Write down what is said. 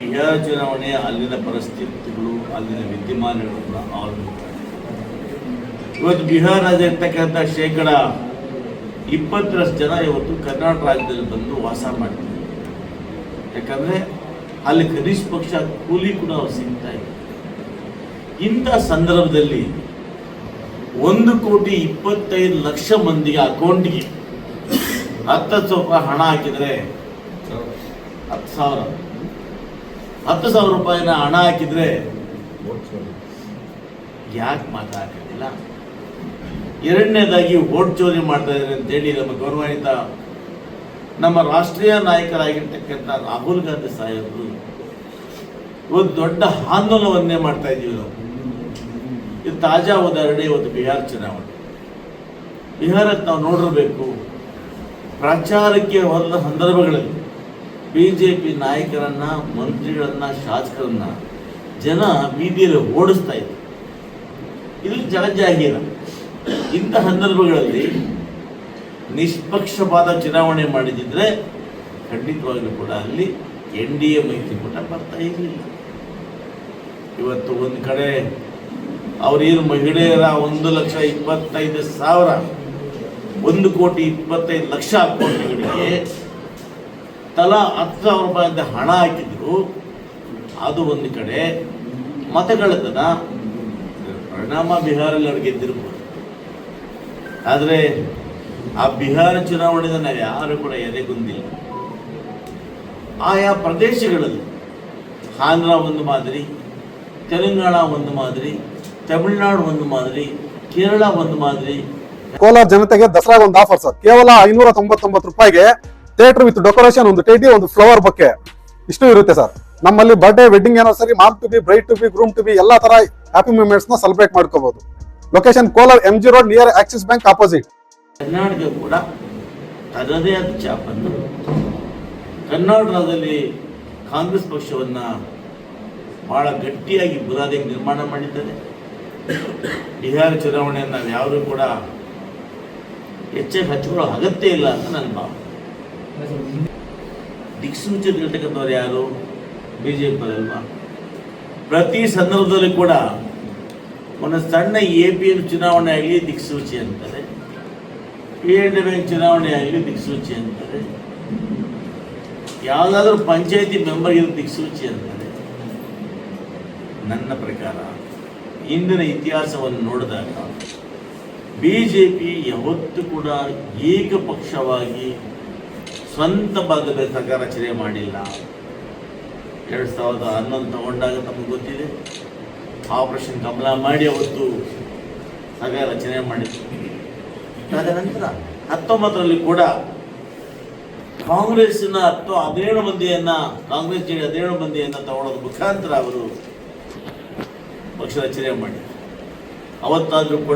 ಬಿಹಾರ ಚುನಾವಣೆ ಅಲ್ಲಿನ ಪರಿಸ್ಥಿತಿಗಳು ಅಲ್ಲಿನ ವಿದ್ಯಮಾನಗಳನ್ನು ಅವಲಂಬಿತ ಇವತ್ತು ಬಿಹಾರ ಇರ್ತಕ್ಕಂಥ ಶೇಕಡ ಇಪ್ಪತ್ತರಷ್ಟು ಜನ ಇವತ್ತು ಕರ್ನಾಟಕ ರಾಜ್ಯದಲ್ಲಿ ಬಂದು ವಾಸ ಮಾಡ್ತಿದ್ದಾರೆ ಯಾಕಂದ್ರೆ ಅಲ್ಲಿ ಕನಿಷ್ಠ ಪಕ್ಷ ಕೂಲಿ ಕೂಡ ಅವ್ರು ಸಿಗ್ತಾ ಇದೆ ಇಂಥ ಸಂದರ್ಭದಲ್ಲಿ ಒಂದು ಕೋಟಿ ಇಪ್ಪತ್ತೈದು ಲಕ್ಷ ಮಂದಿಗೆ ಅಕೌಂಟ್ಗೆ ಹತ್ತು ಸ್ವಲ್ಪ ಹಣ ಹಾಕಿದರೆ ಹತ್ತು ಸಾವಿರ. ಹತ್ತು ಸಾವಿರ ರೂಪಾಯಿನ ಹಣ ಹಾಕಿದ್ರೆ ಯಾಕೆ ಮಾತಾಡೋದಿಲ್ಲ ಎರಡನೇದಾಗಿ ಓಟ್ ಚೋರಿ ಮಾಡ್ತಾ ಇದ್ದಾರೆ ಅಂತೇಳಿ ನಮ್ಮ ಗೌರವಾನ್ವಿತ ನಮ್ಮ ರಾಷ್ಟ್ರೀಯ ನಾಯಕರಾಗಿರ್ತಕ್ಕಂಥ ರಾಹುಲ್ ಗಾಂಧಿ ಸಾಹೇಬರು ಒಂದು ದೊಡ್ಡ ಆಂದೋಲನವನ್ನೇ ಮಾಡ್ತಾ ಇದ್ದೀವಿ ನಾವು. ಇದು ತಾಜಾ ಉದಾಹರಣೆ ಇವತ್ತು ಬಿಹಾರ ಚುನಾವಣೆ. ಬಿಹಾರಕ್ಕೆ ನಾವು ನೋಡಿರಬೇಕು. ಪ್ರಚಾರಕ್ಕೆ ಹೋದ ಸಂದರ್ಭಗಳಲ್ಲಿ ಬಿ ಜೆ ಪಿ ನಾಯಕರನ್ನು, ಮಂತ್ರಿಗಳನ್ನು, ಶಾಸಕರನ್ನ ಜನ ಬೀದಿಯಲ್ಲಿ ಓಡಿಸ್ತಾ ಇದ್ರು. ಇದು ಜನಜಾಹೀರ ಇಂಥ ಸಂದರ್ಭಗಳಲ್ಲಿ ನಿಷ್ಪಕ್ಷಪಾತ ಚುನಾವಣೆ ಮಾಡಿದಿದ್ರೆ ಖಂಡಿತವಾಗಿಯೂ ಕೂಡ ಅಲ್ಲಿ ಎನ್ ಡಿ ಎ ಮೈತ್ರಿಕೂಟ ಬರ್ತಾ ಇರಲಿಲ್ಲ. ಇವತ್ತು ಒಂದು ಕಡೆ ಅವರೇನು ಮಹಿಳೆಯರ ಒಂದು ಲಕ್ಷ ಇಪ್ಪತ್ತೈದು ಸಾವಿರ, ಒಂದು ಕೋಟಿ ಇಪ್ಪತ್ತೈದು ಲಕ್ಷ ಅಕೌಂಟ್ಗಳಿಗೆ ತಲಾ ಹತ್ತು ಸಾವಿರ ರೂಪಾಯಿ ಹಣ ಹಾಕಿದ್ರು. ಅದು ಒಂದು ಕಡೆ ಮತಗಳತನ ಪರಿಣಾಮ ಬಿಹಾರಲ್ಲಿ ಅವ್ರು ಗೆದ್ದಿರ್ಬೋದು. ಆದರೆ ಆ ಬಿಹಾರ ಚುನಾವಣೆಯಿಂದ ನಾವು ಯಾರು ಕೂಡ ಎದೆಗುಂದಿಲ್ಲ ಆಯಾ ಪ್ರದೇಶಗಳಲ್ಲಿ ಆಂಧ್ರ ಒಂದು ಮಾದರಿ, ತೆಲಂಗಾಣ ಒಂದು ಮಾದರಿ, ತಮಿಳುನಾಡು ಒಂದು ಮಾದರಿ, ಕೇರಳ ಒಂದು ಮಾದರಿ. ಕೋಲಾರ ಜನತೆಗೆ ದಸರಾಗ ಒಂದು ಆಫರ್ ಸರ್. ಕೇವಲ ಐನೂರ ತೊಂಬತ್ತೊಂಬತ್ತು ರೂಪಾಯಿಗೆ ಥಿಯೇಟರ್ ವಿತ್ ಡೆಕೋರೇಷನ್ ಒಂದು ಟೈಟಿ ಒಂದು ಫ್ಲವರ್ ಬಗ್ಗೆ ಇಷ್ಟು ಇರುತ್ತೆ ಸರ್. ನಮ್ಮಲ್ಲಿ ಬರ್ಡೇ ವೆಡ್ಡಿಂಗ್ ಸರಿ mom to be bride to be groom to be ಎಲ್ಲ ತರ ಹ್ಯಾಪಿ ಮೂಮೆಂಟ್ಸ್ನ ಸೆಲೆಬ್ರೇಟ್ ಮಾಡ್ಕೋಬಹುದು location Kolar M G road near Axis bank opposite Karnataka ಕೂಡ ತನ್ನದೇ ಆದ ಕರ್ನಾಟಕದಲ್ಲಿ ಕಾಂಗ್ರೆಸ್ ಪಕ್ಷವನ್ನು ಬಹಳ ಗಟ್ಟಿಯಾಗಿ ಬುರಾದಿಗೆ ನಿರ್ಮಾಣ ಮಾಡಿದ್ದಾರೆ. ಬಿಹಾರ ಚುನಾವಣೆಯನ್ನು ನಾವು ಯಾರೂ ಕೂಡ ಹೆಚ್ಚಾಗಿ ಹಚ್ಕೊಳ್ಳೋ ಅಗತ್ಯ ಇಲ್ಲ ಅಂತ ನನ್ನ ಭಾವನೆ. ದಿಕ್ಸೂಚನೆ ಘಟಕದವರು ಯಾರು? ಬಿ ಜೆ ಅಲ್ವಾ ಪ್ರತಿ ಸಂದರ್ಭದಲ್ಲಿ ಕೂಡ ಒಂದು ಸಣ್ಣ ಎ ಪಿ ಎಂ ಚುನಾವಣೆ ಆಗಲಿ ದಿಕ್ಸೂಚಿ ಅಂತಾರೆ. ಪಿ ಎನ್ ಬ್ಯಾಂಕ್ ಚುನಾವಣೆ ಆಗಲಿ ದಿಕ್ಸೂಚಿ ಅಂತಾರೆ. ಯಾವುದಾದ್ರೂ ಪಂಚಾಯತಿ ಮೆಂಬರ್ ಇರೋ ದಿಕ್ಸೂಚಿ ಅಂತಾರೆ. ನನ್ನ ಪ್ರಕಾರ ಇಂದಿನ ಇತಿಹಾಸವನ್ನು ನೋಡಿದಾಗ ಬಿ ಜೆ ಪಿ ಯಾವತ್ತೂ ಕೂಡ ಏಕಪಕ್ಷವಾಗಿ ಸ್ವಂತ ಭಾಗದ ಸರ್ಕಾರ ರಚನೆ ಮಾಡಿಲ್ಲ. ಎರಡು ಸಾವಿರದ ಹನ್ನೊಂದು ತಗೊಂಡಾಗ ತಮಗೆ ಗೊತ್ತಿದೆ. ಆಪರೇಷನ್ ಕಮಲ ಮಾಡಿ ಅವತ್ತು ಸರ್ಕಾರ ರಚನೆ ಮಾಡಿದ್ರು ತದನಂತರ ಹತ್ತೊಂಬತ್ತರಲ್ಲಿ ಕೂಡ ಕಾಂಗ್ರೆಸ್ನ ಹತ್ತು ಹದಿನೇಳು ಮಂದಿಯನ್ನ, ಕಾಂಗ್ರೆಸ್ ಜೆ ಹದಿನೇಳು ಮಂದಿಯನ್ನ ತಗೊಳ್ಳೋದ್ರ ಮುಖಾಂತರ ಅವರು ಪಕ್ಷ ರಚನೆ ಮಾಡಿದ್ರು. ಅವತ್ತಾದರೂ